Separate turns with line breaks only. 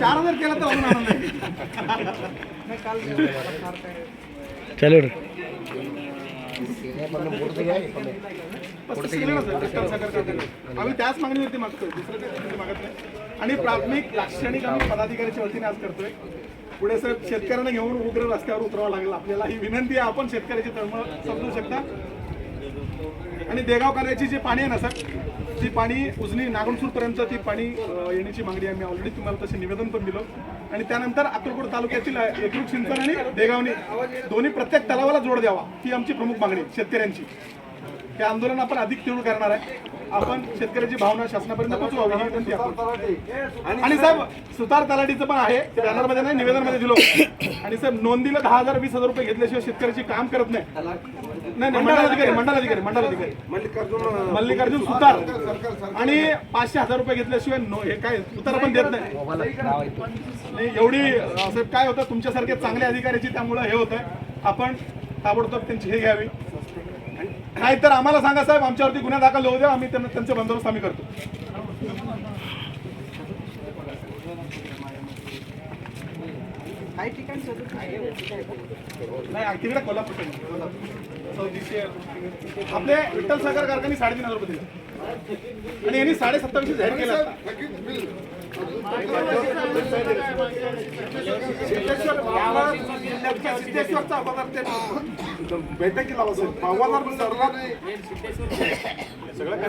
चार हजार केला तर
चालू रे.
केलं ना सर, आम्ही त्याच मागणीवरती मागतोय दुसरं काही मागत नाही. आणि प्राथमिक लाक्षणिक आम्ही पदाधिकाऱ्याच्या वतीने आज करतोय. पुढे साहेब शेतकऱ्यांना घेऊन उग्र रस्त्यावर उतरावं लागेल. आपल्याला ही विनंती आहे आपण शेतकऱ्याची तळमळ समजू शकता. आणि देगाव कालव्याची जी पाणी आहे ना सर ती पाणी उजनी नागणसूरपर्यंत ती पाणी येण्याची मागणी आम्ही ऑलरेडी तुम्हाला तसे निवेदन पण दिलं. आणि त्यानंतर अक्कलकोट तालुक्यातील एकरूप सिंचन आणि देगावनी दोन्ही प्रत्येक तलावाला जोड द्यावा ही आमची प्रमुख मागणी आहे शेतकऱ्यांची. हे आंदोलन आपण अधिक तीव्र करणार आहे. आपण शेतकऱ्याची भावना शासनापर्यंत पोहोचवावी ही विनंती आपण आणि साहेब सुतार तलाठीचं पण आहे ते बॅनरमध्ये नाही निवेदनमध्ये दिलो आणि साहेब नोंदीला दहा हजार वीस हजार रुपये घेतल्याशिवाय शेतकऱ्याची काम करत नाही. नाही नाही मंडलाधिकारी मंडलाधिकारी मंडलाधिकारी
मल्लिकार्जुन
मल्लिकार्जुन सुतार. आणि पाचशे हजार रुपये घेतल्याशिवाय नो हे काय सुतार पण देत नाही. नाही, एवढी साहेब काय होतं तुमच्यासारखे चांगले अधिकाऱ्याची त्यामुळं हे होतं आपण ताबडतोब त्यांची हे घ्यावी. नाहीतर आम्हाला सांगा साहेब आमच्यावरती गुन्हा दाखल होऊ द्या आम्ही त्यांना त्यांचे बंदोबस्त आम्ही करतो.
काही ठिकाणी.
नाही तिकडे कोल्हापूर चौतीसशे आपले विठ्ठल साखर कारखाने साडेतीन हजार रुपये दिले. आणि यांनी साडे सत्तावीसशे जाहीर केलं सिद्धेश्वरचा अगोदर ते बैठकीला पवार सर्वात सगळं काय